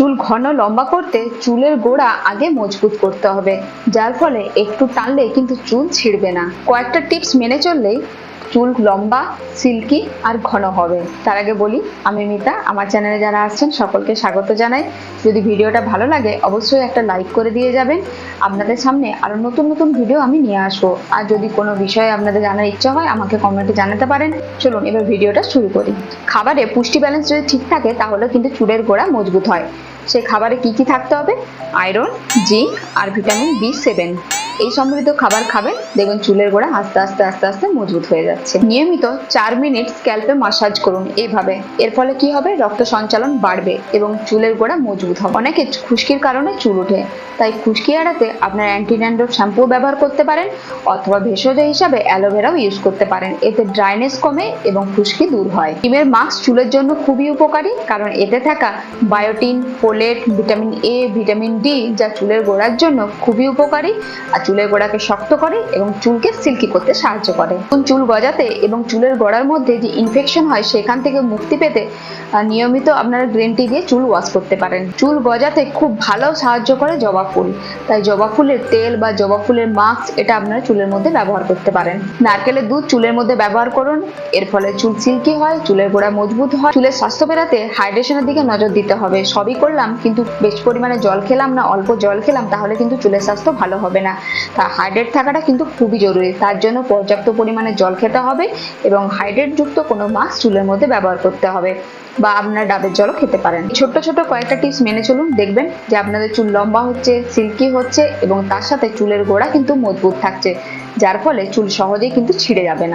চুল ঘন লম্বা করতে চুলের গোড়া আগে মজবুত করতে হবে। যার ফলে একটু টানলে কিন্তু চুল ছিঁড়বে না। কয়েকটা টিপস মেনে চললেই চুল লম্বা, সিল্কি আর ঘন হবে। তার আগে বলি, আমি মিতা, আমার চ্যানেলে যারা আসছেন সকলকে স্বাগত জানাই। যদি ভিডিওটা ভালো লাগে, অবশ্যই একটা লাইক করে দিয়ে যাবেন। আপনাদের সামনে আরও নতুন নতুন ভিডিও আমি নিয়ে আসব। আর যদি কোনো বিষয়ে আপনাদের জানার ইচ্ছা হয়, আমাকে কমেন্টে জানাতে পারেন। চলুন এবার ভিডিওটা শুরু করি। খাবারে পুষ্টি ব্যালেন্স যদি ঠিক থাকে, তাহলে কিন্তু চুলের গোড়া মজবুত হয়। সেই খাবারে কি কি থাকতে হবে? আয়রন জিঙ্ক আর ভিটামিন বি সেভেন এই সমৃদ্ধ খাবার খাবেন। দেখবেন চুলের গোড়া আস্তে আস্তে আস্তে আস্তে মজবুত হয়ে যাচ্ছে। নিয়মিত চার মিনিট স্ক্যাল্পে মাসাজ করুন এইভাবে। এর ফলে কি হবে? রক্ত সঞ্চালন বাড়বে এবং চুলের গোড়া মজবুত হবে। অনেকে খুশকির কারণে চুল ওঠে। তাই খুশকি এড়াতে আপনার অ্যান্টি ড্যান্ড্রফ শ্যাম্পু ব্যবহার করতে পারেন অথবা ভেষজ হিসাবে অ্যালোভেরাও ইউজ করতে পারেন। এতে ড্রাইনেস কমে এবং খুশকি দূর হয়। ডিমের মাস্ক চুলের জন্য খুবই উপকারী, কারণ এতে থাকা biotin folate vitamin A vitamin D যা চুলের গোড়ার জন্য খুবই উপকারী। আর চুলের গোড়াকে শক্ত করে এবং চুলকে সিল্কি করতে সাহায্য করে। চুল গজাতে এবং চুলের গোড়ার মধ্যে যে ইনফেকশন হয়, সেখান থেকে মুক্তি পেতে নিয়মিত আপনারা গ্রিন টি দিয়ে চুল ওয়াশ করতে পারেন। চুল গজাতে খুব ভালো সাহায্য করে জবা ফুল। তাই জবা ফুলের তেল বা জবা ফুলের মাস্ক এটা আপনারা চুলের মধ্যে ব্যবহার করতে পারেন। নারকেলের দুধ চুলের মধ্যে ব্যবহার করুন। এর ফলে চুল সিল্কি হয়, চুলের গোড়া মজবুত হয়। চুলের স্বাস্থ্য বেড়াতে হাইড্রেশনের দিকে নজর দিতে হবে। সবই করলাম, কিন্তু বেশ পরিমাণে জল খেলাম না, অল্প জল খেলাম, তাহলে কিন্তু চুলের স্বাস্থ্য ভালো হবে না। তা হাইড্রেট থাকাটা কিন্তু খুবই জরুরি। তার জন্য পর্যাপ্ত পরিমাণে জল খেতে হবে এবং হাইড্রেটযুক্ত কোনো মাস্ক চুলের মধ্যে ব্যবহার করতে হবে বা আপনার ডাবের জলও খেতে পারেন। ছোট ছোট কয়েকটা টিপস মেনে চলুন। দেখবেন যে আপনাদের চুল লম্বা হচ্ছে সিল্কি হচ্ছে এবং তার সাথে চুলের গোড়া কিন্তু মজবুত থাকছে, যার ফলে চুল সহজেই কিন্তু ছিঁড়ে যাবে না।